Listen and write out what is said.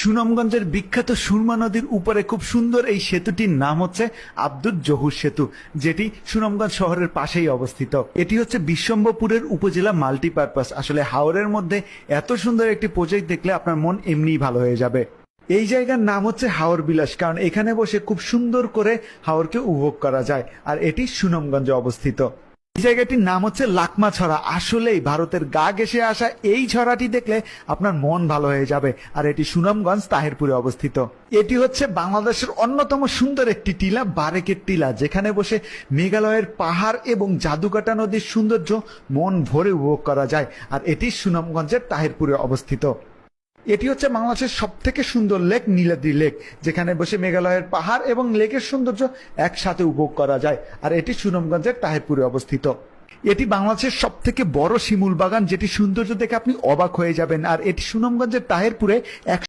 সুনামগঞ্জের বিখ্যাত সুরমা নদীর উপরে খুব সুন্দর এই সেতুটির নাম হচ্ছে আব্দুল জহুর সেতু, যেটি সুনামগঞ্জ শহরের পাশেই অবস্থিত। এটি হচ্ছে বিশ্বম্বপুরের উপজেলা মাল্টিপারপাস। আসলে হাওরের মধ্যে এত সুন্দর একটি প্রজেক্ট দেখলে আপনার মন এমনিই ভালো হয়ে যাবে। এই জায়গার নাম হচ্ছে হাওর বিলাস, কারণ এখানে বসে খুব সুন্দর করে হাওরকে উপভোগ করা যায়, আর এটি সুনামগঞ্জে অবস্থিত। এই জায়গাটির নাম হচ্ছে লাকমা ছড়া। আসলেই ভারতের গা ঘেসে আসা এই ছড়াটি দেখলে আপনার মন ভালো হয়ে যাবে। আর এটি সুনামগঞ্জ তাহিরপুরে অবস্থিত। এটি হচ্ছে বাংলাদেশের অন্যতম সুন্দর একটি টিলা, বারেকের টিলা, যেখানে বসে মেঘালয়ের পাহাড় এবং জাদুকাটা নদীর সৌন্দর্য মন ভরে উপভোগ করা যায়। আর এটি সুনামগঞ্জের তাহিরপুরে অবস্থিত। এটি হচ্ছে বাংলাদেশের সব থেকে সুন্দর লেক, নীলাদ্রি লেক, যেখানে বসে মেঘালয়ের পাহাড় এবং লেকের সৌন্দর্য একসাথে উপভোগ করা যায়। আর এটি সুনামগঞ্জের তাহিরপুরে অবস্থিত। এটি বাংলাদেশের সব থেকে বড় শিমুল বাগান, যেটি সৌন্দর্য দেখে আপনি অবাক হয়ে যাবেন। আর এটি সুনামগঞ্জের তাহেরপুরে এক